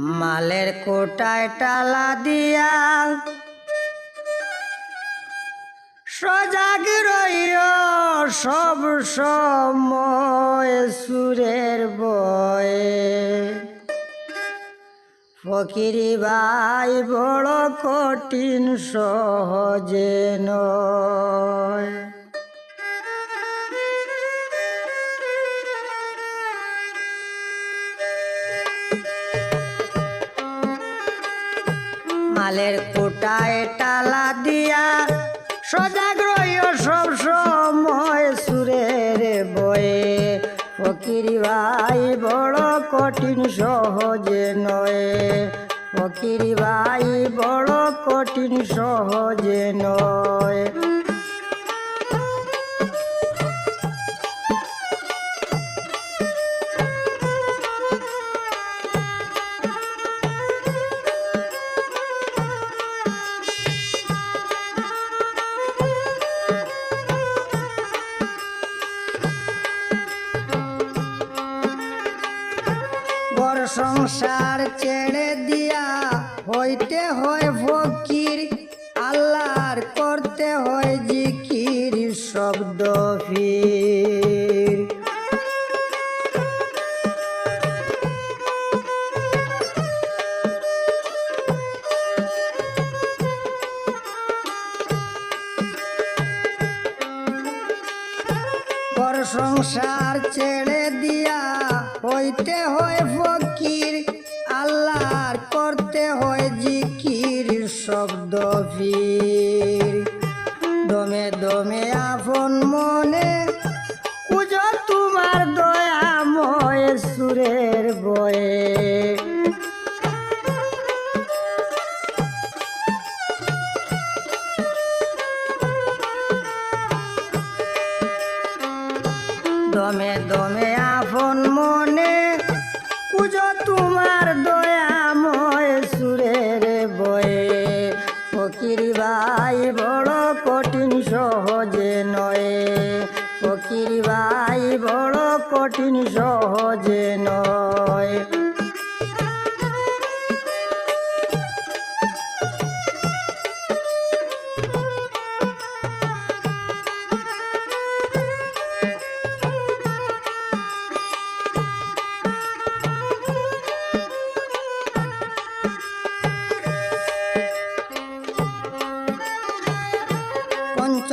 মালের কোটায় টালা দিয়া সজাগ রইও সব সময় সুরের বয়ে। ফকিরি ভাই বড় কঠিন সহজে নয়। মালের কোটায় টালা দিয়া সজাগ রইও সব সময় সুরের বয়ে। ফকির ভাই বড় কঠিন সহজে নয়। ফকির ভাই বড় কঠিন সহজে নয়। সংসার ছেড়ে দিয়া হইতে হয় ফকির। আল্লাহর করতে হয় জিকির শব্দ ফির। পর সংসার ছেড়ে দিয়া হইতে হয় ফকির। আল্লাহর করতে হয় জিকির, শব্দ ফির। দমে দমে আপন মনে পুজো তোমার দয়া ময়ে সুরের বয়ে। দমে দমে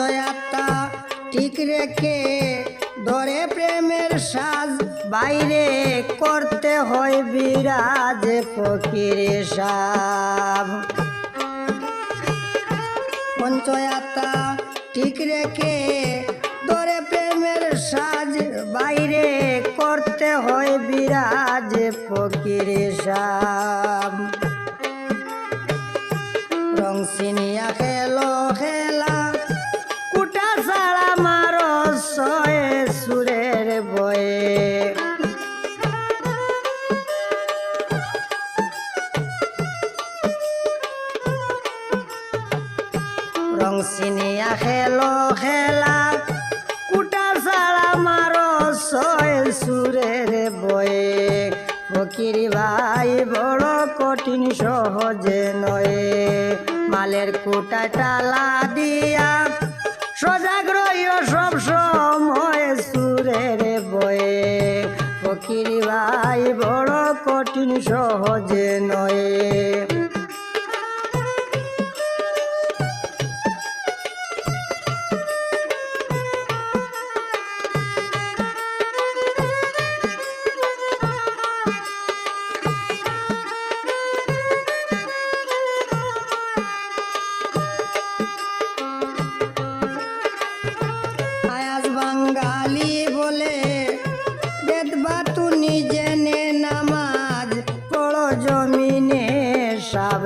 পঞ্চয়াত্তা ঠিক রেখে ধরে প্রেমের সাজ বাইরে করতে হয় বিরাজ ফকির সাব। পঞ্চয়াত্তা ঠিক রেখে ধরে প্রেমের সাজ বাইরে করতে হয় বিরাজ ফকির সাব। রং ফকির ভাই, বড় কঠিন সহজে নয়। মালের কোটায় টালা দিয়া সজাগ রইও সব সময় সুরের বয়ে। ফকির ভাই, বড় কঠিন সহজে নয়।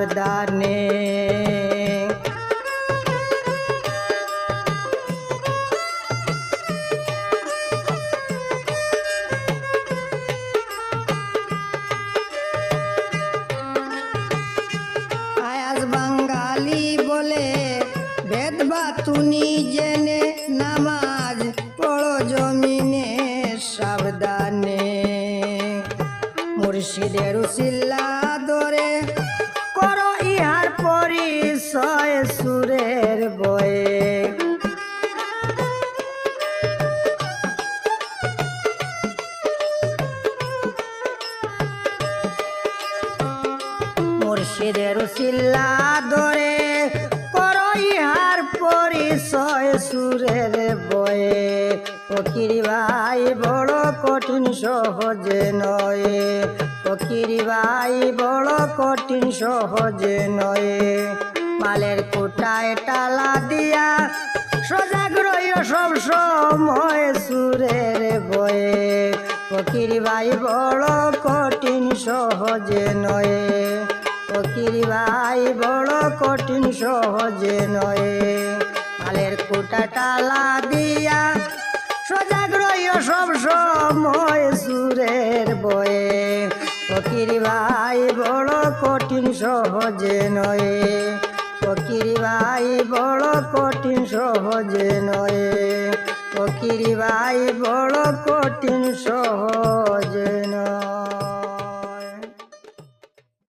সাবধানে। আয়াজ বাঙ্গালি বলে বেদ বাতু নিজে নে নামাজ পড়ো জমিনে সাবধানে। মুর্শিদের উসিল্লা সুরের বয়ে। মুর্শিদের সিল্লা দরে করইহার পরিচয় সুরের বয়ে। ফকির ভাই বড় কঠিন সহজে নয়। ফকির ভাই বড় কঠিন সহজে নয়। মালের কোটায় টালা দিয়া সজাগ রইও সব সময় সুরের বয়ে। ফকির ভাই বড় কঠিন, সহজে নয়ে। ফকির ভাই বড় কঠিন, সহজে নয়ে। মালের কোটা টালা দিয়া সজাগ রইও সব সময় সুরের বয়ে। ফকির ভাই বড় কঠিন, সহজে নয়। ফকির ভাই বড় কঠিন সহজে নয়। ফকিরি ভাই বড় কঠিন সহজে নয়।